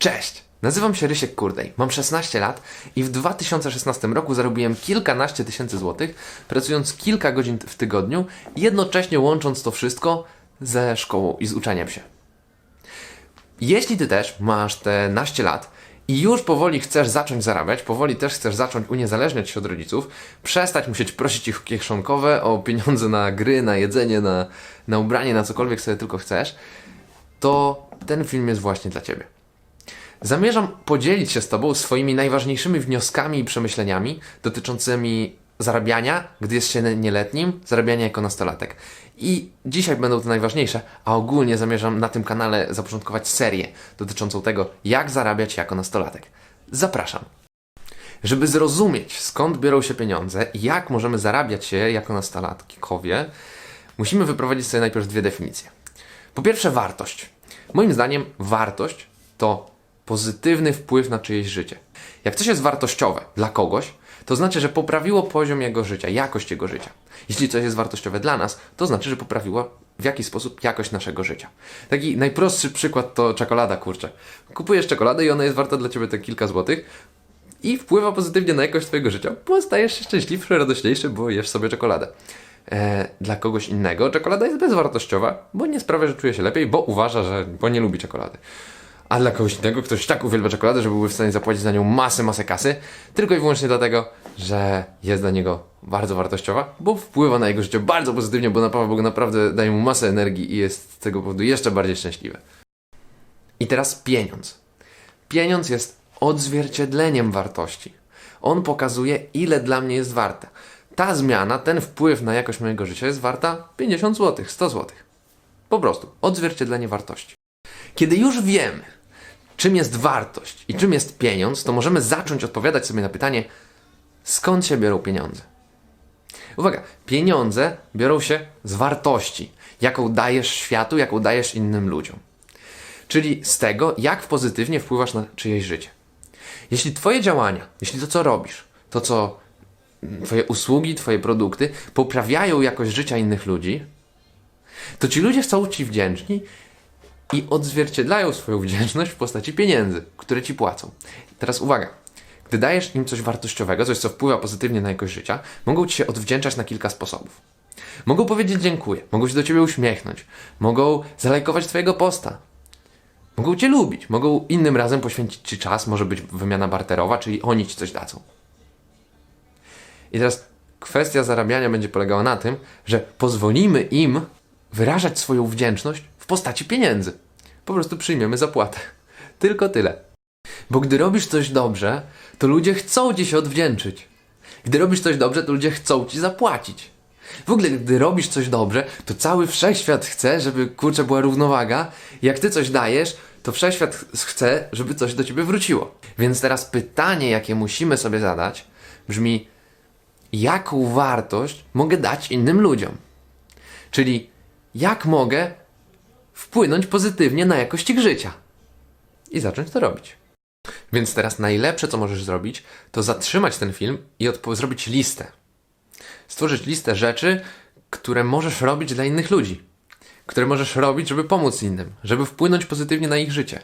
Cześć! Nazywam się Rysiek Kurdej, mam 16 lat i w 2016 roku zarobiłem kilkanaście tysięcy złotych, pracując kilka godzin w tygodniu, jednocześnie łącząc to wszystko ze szkołą i z uczeniem się. Jeśli ty też masz te naście lat i już powoli chcesz zacząć zarabiać, powoli też chcesz zacząć uniezależniać się od rodziców, przestać musieć prosić ich kieszonkowe o pieniądze na gry, na jedzenie, na, na ubranie, na cokolwiek sobie tylko chcesz, to ten film jest właśnie dla ciebie. Zamierzam podzielić się z Tobą swoimi najważniejszymi wnioskami i przemyśleniami dotyczącymi zarabiania, gdy jest się nieletnim, zarabiania jako nastolatek. I dzisiaj będą to najważniejsze, a ogólnie zamierzam na tym kanale zapoczątkować serię dotyczącą tego, jak zarabiać jako nastolatek. Zapraszam. Żeby zrozumieć, skąd biorą się pieniądze i jak możemy zarabiać się jako nastolatkowie, musimy wyprowadzić sobie najpierw dwie definicje. Po pierwsze, wartość. Moim zdaniem, wartość to pozytywny wpływ na czyjeś życie. Jak coś jest wartościowe dla kogoś, to znaczy, że poprawiło poziom jego życia, jakość jego życia. Jeśli coś jest wartościowe dla nas, to znaczy, że poprawiło w jakiś sposób jakość naszego życia. Taki najprostszy przykład to czekolada, kurczę. Kupujesz czekoladę i ona jest warta dla ciebie te kilka złotych i wpływa pozytywnie na jakość twojego życia, bo stajesz się szczęśliwszy, radośniejszy, bo jesz sobie czekoladę. E, dla kogoś innego czekolada jest bezwartościowa, bo nie sprawia, że czuje się lepiej, bo uważa, że bo nie lubi czekolady. A dla kogoś innego ktoś tak uwielbia czekoladę, że byłby w stanie zapłacić za nią masę, masę kasy, tylko i wyłącznie dlatego, że jest dla niego bardzo wartościowa, bo wpływa na jego życie bardzo pozytywnie, bo na Bogu naprawdę daje mu masę energii i jest z tego powodu jeszcze bardziej szczęśliwy. I teraz pieniądz. Pieniądz jest odzwierciedleniem wartości. On pokazuje, ile dla mnie jest warte. Ta zmiana, ten wpływ na jakość mojego życia jest warta 50 zł, 100 zł. Po prostu odzwierciedlenie wartości. Kiedy już wiemy, czym jest wartość i czym jest pieniądz, to możemy zacząć odpowiadać sobie na pytanie, skąd się biorą pieniądze. Uwaga, pieniądze biorą się z wartości, jaką dajesz światu, jaką dajesz innym ludziom. Czyli z tego, jak pozytywnie wpływasz na czyjeś życie. Jeśli Twoje działania, jeśli to, co robisz, to, co mm, Twoje usługi, Twoje produkty poprawiają jakość życia innych ludzi, to ci ludzie są Ci wdzięczni i odzwierciedlają swoją wdzięczność w postaci pieniędzy, które Ci płacą. Teraz uwaga. Gdy dajesz im coś wartościowego, coś, co wpływa pozytywnie na jakość życia, mogą Ci się odwdzięczać na kilka sposobów. Mogą powiedzieć dziękuję, mogą się do Ciebie uśmiechnąć, mogą zalajkować Twojego posta, Mogą Cię lubić, mogą innym razem poświęcić Ci czas, może być wymiana barterowa, czyli oni Ci coś dadzą. I teraz kwestia zarabiania będzie polegała na tym, że pozwolimy im wyrażać swoją wdzięczność postaci pieniędzy. Po prostu przyjmiemy zapłatę. Tylko tyle. Bo gdy robisz coś dobrze, to ludzie chcą Ci się odwdzięczyć. Gdy robisz coś dobrze, to ludzie chcą Ci zapłacić. W ogóle, gdy robisz coś dobrze, to cały wszechświat chce, żeby kurczę była równowaga. Jak ty coś dajesz, to wszechświat ch- chce, żeby coś do ciebie wróciło. Więc teraz pytanie, jakie musimy sobie zadać, brzmi: jaką wartość mogę dać innym ludziom? Czyli jak mogę wpłynąć pozytywnie na jakość ich życia? I zacząć to robić. Więc teraz najlepsze, co możesz zrobić, to zatrzymać ten film i zrobić listę stworzyć listę rzeczy, które możesz robić dla innych ludzi, które możesz robić, żeby pomóc innym, żeby wpłynąć pozytywnie na ich życie.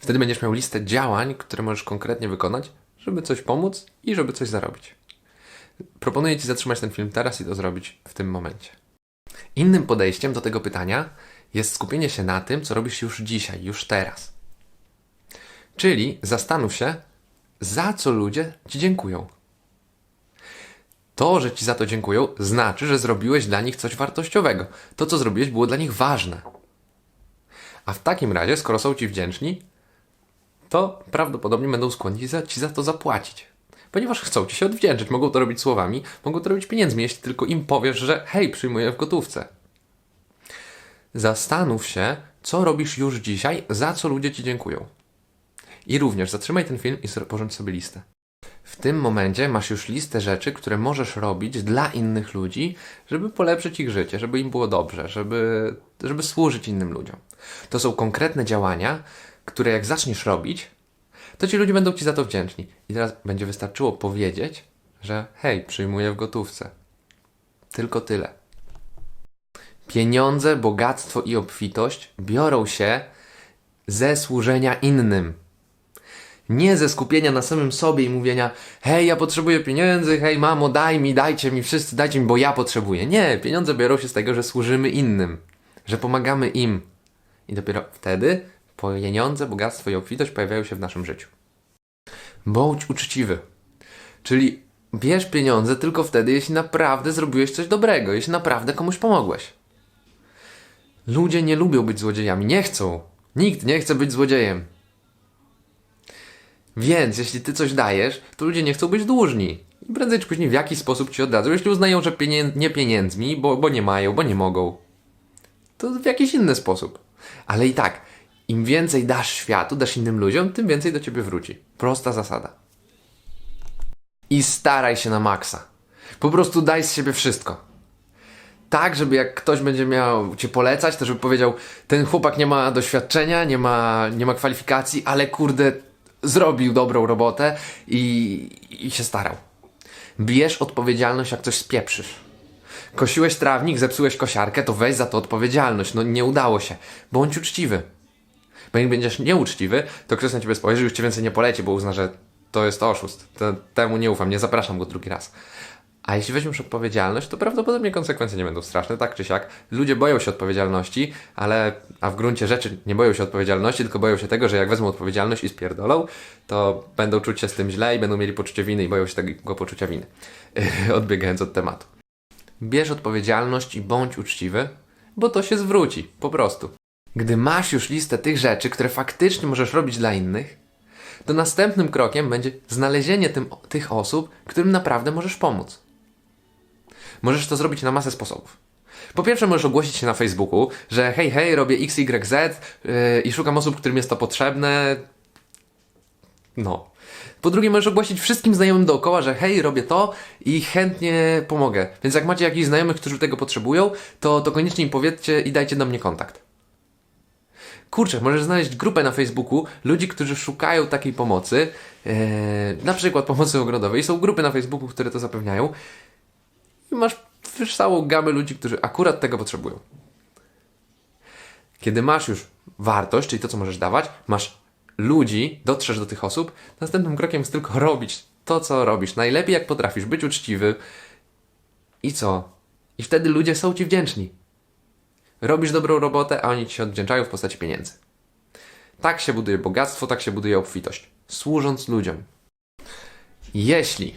Wtedy będziesz miał listę działań, które możesz konkretnie wykonać, żeby coś pomóc i żeby coś zarobić. Proponuję Ci zatrzymać ten film teraz i to zrobić w tym momencie. Innym podejściem do tego pytania jest skupienie się na tym, co robisz już dzisiaj, już teraz. Czyli zastanów się, za co ludzie Ci dziękują. To, że ci za to dziękują, znaczy, że zrobiłeś dla nich coś wartościowego. To, co zrobiłeś, było dla nich ważne. A w takim razie, skoro są ci wdzięczni, to prawdopodobnie będą skłonni ci za to zapłacić. Ponieważ chcą ci się odwdzięczyć. Mogą to robić słowami, mogą to robić pieniędzmi, jeśli tylko im powiesz, że hej, przyjmuję w gotówce. Zastanów się, co robisz już dzisiaj, za co ludzie ci dziękują. I również zatrzymaj ten film i porządź sobie listę. W tym momencie masz już listę rzeczy, które możesz robić dla innych ludzi, żeby polepszyć ich życie, żeby im było dobrze, żeby, żeby służyć innym ludziom. To są konkretne działania, które jak zaczniesz robić, to ci ludzie będą ci za to wdzięczni. I teraz będzie wystarczyło powiedzieć, że hej, przyjmuję w gotówce. Tylko tyle. Pieniądze, bogactwo i obfitość biorą się ze służenia innym. Nie ze skupienia na samym sobie i mówienia, hej, ja potrzebuję pieniędzy, hej, mamo, daj mi, dajcie mi, wszyscy dajcie mi, bo ja potrzebuję. Nie, pieniądze biorą się z tego, że służymy innym, że pomagamy im. I dopiero wtedy pieniądze, bogactwo i obfitość pojawiają się w naszym życiu. Bądź uczciwy. Czyli bierz pieniądze tylko wtedy, jeśli naprawdę zrobiłeś coś dobrego, jeśli naprawdę komuś pomogłeś. Ludzie nie lubią być złodziejami, nie chcą. Nikt nie chce być złodziejem. Więc jeśli ty coś dajesz, to ludzie nie chcą być dłużni. I prędzej czy później w jakiś sposób ci oddadzą, jeśli uznają, że pienię- nie pieniędzmi, bo, bo nie mają, bo nie mogą. To w jakiś inny sposób. Ale i tak, im więcej dasz światu, dasz innym ludziom, tym więcej do ciebie wróci. Prosta zasada. I staraj się na maksa. Po prostu daj z siebie wszystko. Tak, żeby jak ktoś będzie miał cię polecać, to żeby powiedział, ten chłopak nie ma doświadczenia, nie ma, nie ma kwalifikacji, ale kurde, zrobił dobrą robotę i, i się starał. Bierz odpowiedzialność, jak coś spieprzysz. Kosiłeś trawnik, zepsułeś kosiarkę, to weź za to odpowiedzialność. No nie udało się. Bądź uczciwy. Bo jak będziesz nieuczciwy, to ktoś na ciebie spojrzy i już cię więcej nie poleci, bo uzna, że to jest oszust. Temu nie ufam, nie zapraszam go drugi raz. A jeśli weźmiesz odpowiedzialność, to prawdopodobnie konsekwencje nie będą straszne, tak czy siak. Ludzie boją się odpowiedzialności, ale a w gruncie rzeczy nie boją się odpowiedzialności, tylko boją się tego, że jak wezmą odpowiedzialność i spierdolą, to będą czuć się z tym źle i będą mieli poczucie winy i boją się tego poczucia winy. Odbiegając od tematu. Bierz odpowiedzialność i bądź uczciwy, bo to się zwróci, po prostu. Gdy masz już listę tych rzeczy, które faktycznie możesz robić dla innych, to następnym krokiem będzie znalezienie tym, tych osób, którym naprawdę możesz pomóc. Możesz to zrobić na masę sposobów. Po pierwsze, możesz ogłosić się na Facebooku, że hej, hej, robię XYZ yy, i szukam osób, którym jest to potrzebne. No. Po drugie, możesz ogłosić wszystkim znajomym dookoła, że hej, robię to i chętnie pomogę. Więc jak macie jakichś znajomych, którzy tego potrzebują, to, to koniecznie im powiedzcie i dajcie do mnie kontakt. Kurczę, możesz znaleźć grupę na Facebooku ludzi, którzy szukają takiej pomocy, yy, na przykład pomocy ogrodowej. Są grupy na Facebooku, które to zapewniają i masz całą gamę ludzi, którzy akurat tego potrzebują. Kiedy masz już wartość, czyli to, co możesz dawać, masz ludzi, dotrzesz do tych osób, następnym krokiem jest tylko robić to, co robisz. Najlepiej jak potrafisz, być uczciwy i co? I wtedy ludzie są ci wdzięczni. Robisz dobrą robotę, a oni ci się odwdzięczają w postaci pieniędzy. Tak się buduje bogactwo, tak się buduje obfitość. Służąc ludziom. Jeśli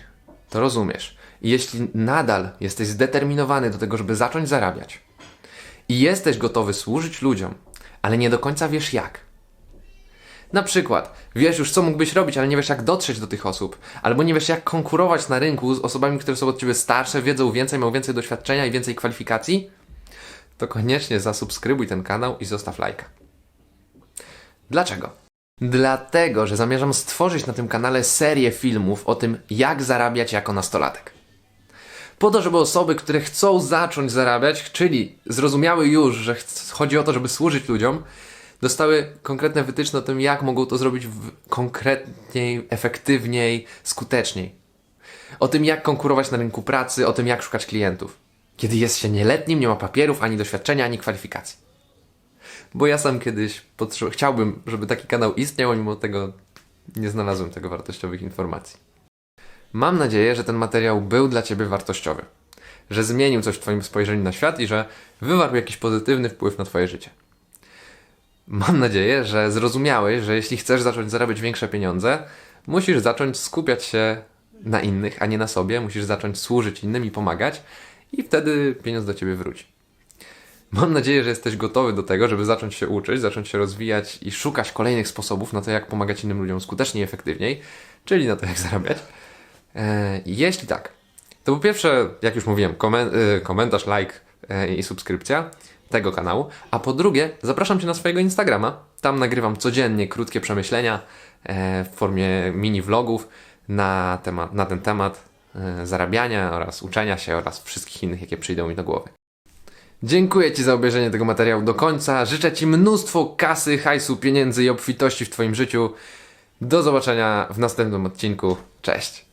to rozumiesz, jeśli nadal jesteś zdeterminowany do tego, żeby zacząć zarabiać, i jesteś gotowy służyć ludziom, ale nie do końca wiesz jak. Na przykład, wiesz już co mógłbyś robić, ale nie wiesz jak dotrzeć do tych osób, albo nie wiesz jak konkurować na rynku z osobami, które są od ciebie starsze, wiedzą więcej, mają więcej doświadczenia i więcej kwalifikacji, to koniecznie zasubskrybuj ten kanał i zostaw lajka. Dlaczego? Dlatego, że zamierzam stworzyć na tym kanale serię filmów o tym, jak zarabiać jako nastolatek. Po to, żeby osoby, które chcą zacząć zarabiać, czyli zrozumiały już, że chodzi o to, żeby służyć ludziom, dostały konkretne wytyczne o tym, jak mogą to zrobić konkretniej, efektywniej, skuteczniej. O tym, jak konkurować na rynku pracy, o tym, jak szukać klientów. Kiedy jest się nieletnim, nie ma papierów, ani doświadczenia, ani kwalifikacji. Bo ja sam kiedyś chciałbym, żeby taki kanał istniał, mimo tego nie znalazłem tego wartościowych informacji. Mam nadzieję, że ten materiał był dla Ciebie wartościowy, że zmienił coś w Twoim spojrzeniu na świat i że wywarł jakiś pozytywny wpływ na Twoje życie. Mam nadzieję, że zrozumiałeś, że jeśli chcesz zacząć zarabiać większe pieniądze, musisz zacząć skupiać się na innych, a nie na sobie. Musisz zacząć służyć innym i pomagać, i wtedy pieniądz do ciebie wróci. Mam nadzieję, że jesteś gotowy do tego, żeby zacząć się uczyć, zacząć się rozwijać i szukać kolejnych sposobów na to, jak pomagać innym ludziom skuteczniej i efektywniej, czyli na to, jak zarabiać. Eee, jeśli tak, to po pierwsze, jak już mówiłem, y, komentarz, like e, i subskrypcja tego kanału, a po drugie, zapraszam Cię na swojego Instagrama. Tam nagrywam codziennie krótkie przemyślenia e, w formie mini vlogów na, temat, na ten temat e, zarabiania oraz uczenia się oraz wszystkich innych, jakie przyjdą mi do głowy. Dziękuję Ci za obejrzenie tego materiału do końca. Życzę Ci mnóstwo kasy, hajsu, pieniędzy i obfitości w Twoim życiu. Do zobaczenia w następnym odcinku. Cześć!